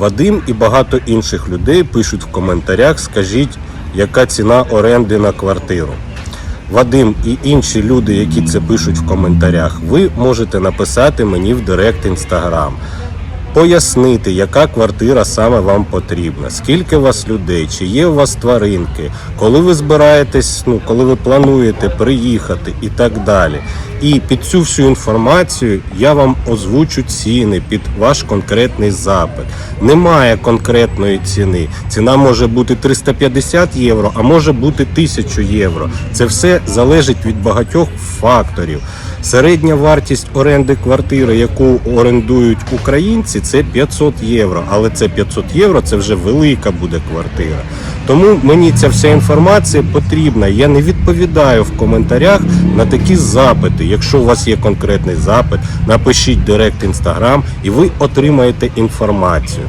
Вадим і багато інших людей пишуть в коментарях, скажіть, яка ціна оренди на квартиру. Вадим і інші люди, які це пишуть в коментарях, ви можете написати мені в Директ Інстаграм. Пояснити, яка квартира саме вам потрібна, скільки у вас людей, чи є у вас тваринки, коли ви збираєтесь, ну коли ви плануєте приїхати і так далі. І під цю всю інформацію я вам озвучу ціни під ваш конкретний запит. Немає конкретної ціни. Ціна може бути 350 євро, а може бути 1000 євро. Це все залежить від багатьох факторів. Середня вартість оренди квартири, яку орендують українці, це 500 євро. Але це 500 євро це вже велика буде квартира. Тому мені ця вся інформація потрібна. Я не відповідаю в коментарях на такі запити. Якщо у вас є конкретний запит, напишіть директ інстаграм і ви отримаєте інформацію.